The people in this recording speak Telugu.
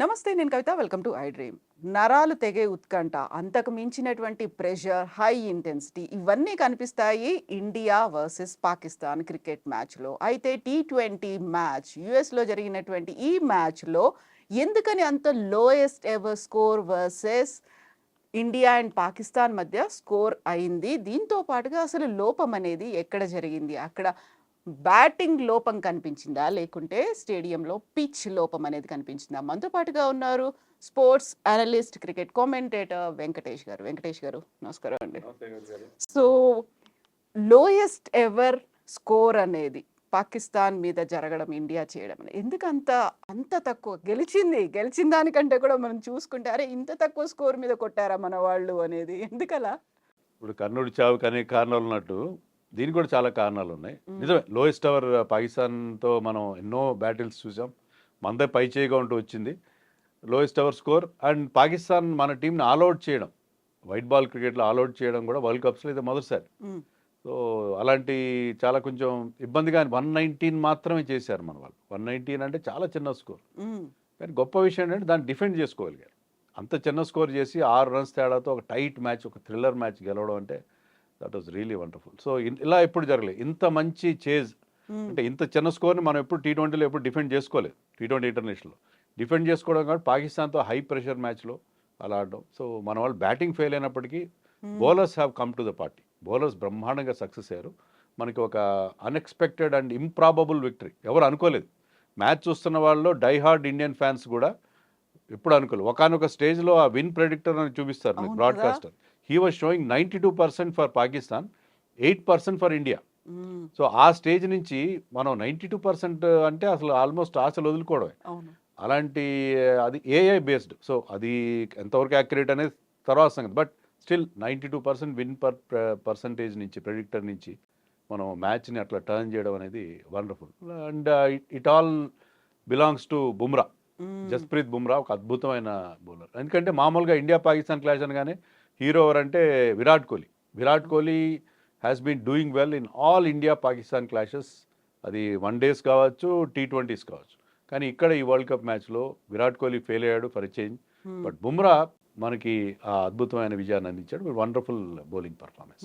నమస్తే నేను Kavitha. Welcome to I dream. నరాలు తెగే ఉత్కంఠ అంతకు మించినటువంటి ప్రెషర్ హై ఇంటెన్సిటీ ఇవన్నీ కనిపిస్తాయి ఇండియా వర్సెస్ పాకిస్తాన్ క్రికెట్ మ్యాచ్లో. అయితే టీ ట్వంటీ మ్యాచ్ యుఎస్లో జరిగినటువంటి ఈ మ్యాచ్లో ఎందుకని అంత lowest ever score versus India and Pakistan మధ్య స్కోర్ అయింది? దీంతో పాటుగా అసలు లోపం అనేది ఎక్కడ జరిగింది? అక్కడ బ్యాటింగ్ లోపం కనిపించిందా? లేకుంటే స్టేడియంలో పిచ్ లోపం అనేది కనిపించిందా? మనతో పాటుగా ఉన్నారు sports analyst cricket commentator Venkatesh గారు. వెంకటేష్ గారు నమస్కారం అండి. సో లోయెస్ట్ ఎవర్ స్కోర్ అనేది పాకిస్తాన్ మీద జరగడం ఇండియా చేయడం అనేది ఎందుకు అంత అంత తక్కువ? గెలిచింది గెలిచిన దానికంటే కూడా మనం చూసుకుంటే అరే ఇంత తక్కువ స్కోర్ మీద కొట్టారా మన వాళ్ళు అనేది? ఎందుకలా? ఇప్పుడు కర్ణుడి చావుకి అనేక కారణాలు ఉన్నట్టు దీనికి కూడా చాలా కారణాలు ఉన్నాయి. నిజమే లోయెస్ట్ అవర్ పాకిస్తాన్తో మనం ఎన్నో బ్యాటిల్స్ చూసాం. మనదే పై చేయిగా ఉంటూ వచ్చింది. Lowest ever score and Pakistan మన టీంని ఆల్అౌట్ చేయడం వైట్ బాల్ క్రికెట్లో ఆల్అౌట్ చేయడం కూడా వరల్డ్ కప్స్లో ఇది మొదటిసారి. సో అలాంటి చాలా కొంచెం ఇబ్బందిగా వన్ నైన్టీన్ మాత్రమే చేశారు మన వాళ్ళు. వన్ నైన్టీన్ అంటే చాలా చిన్న స్కోర్. కానీ గొప్ప విషయం ఏంటంటే దాన్ని డిఫెండ్ చేసుకోగలిగారు. అంత చిన్న స్కోర్ చేసి ఆరు రన్స్ తేడాతో ఒక టైట్ మ్యాచ్ ఒక థ్రిల్లర్ మ్యాచ్ గెలవడం అంటే that was really wonderful so ఇలా ఎప్పుడు జరగలేదు. ఇంత మంచి చేజ్ మ్మ్. అంటే ఇంత చిన్న స్కోర్ని మనం ఎప్పుడు టీ ట్వంటీలో ఎప్పుడు డిఫెండ్ చేసుకోలేదు. టీ ట్వంటీ ఇంటర్నేషనల్లో డిఫెండ్ చేసుకోవడం కాబట్టి పాకిస్తాన్తో హై ప్రెషర్ మ్యాచ్లో అలా ఆడడం. సో మన వాళ్ళు బ్యాటింగ్ ఫెయిల్ అయినప్పటికీ. Bowlers have come to the party bowlers బ్రహ్మాండంగా సక్సెస్ అయ్యారు. మనకి ఒక అన్ఎక్స్పెక్టెడ్ అండ్ ఇంప్రాబబుల్ విక్టరీ ఎవరు అనుకోలేదు. మ్యాచ్ చూస్తున్న వాళ్ళు డై హార్డ్ ఇండియన్ ఫ్యాన్స్ కూడా ఎప్పుడు అనుకోలేదు. ఒకనొక స్టేజ్లో ఆ విన్ ప్రెడిక్టర్ అని చూపిస్తారు. Broadcaster he was showing ninety two percent for Pakistan eight percent for India. So ఆ స్టేజ్ నుంచి మనం నైంటీ టూ పర్సెంట్ అంటే అసలు ఆల్మోస్ట్ ఆశలు వదులుకోవడమే. అలాంటి అది ఏఐ బేస్డ్ సో అది ఎంతవరకు యాక్యురేట్ అనేది తర్వాత సంగతి. But still ninety two percent win per percentage నుంచి ప్రెడిక్టర్ నుంచి మనం మ్యాచ్ని అట్లా టర్న్ చేయడం అనేది wonderful and it all belongs to Bumrah. Jasprit Bumrah ఒక అద్భుతమైన బౌలర్ ఎందుకంటే మామూలుగా ఇండియా పాకిస్తాన్ క్లాష్ అనగానే హీరో ఎవరంటే Virat Kohli. Virat Kohli has been doing well in all India Pakistan clashes అది వన్ డేస్ కావచ్చు టీ ట్వంటీస్ కావచ్చు. కానీ ఇక్కడ ఈ వరల్డ్ కప్ మ్యాచ్లో విరాట్ కోహ్లీ ఫెయిల్ అయ్యాడు ఫర్ చేంజ్. బట్ బుమ్రా మనకి ఆ అద్భుతమైన విజయాన్ని అందించాడు. Wonderful bowling performance.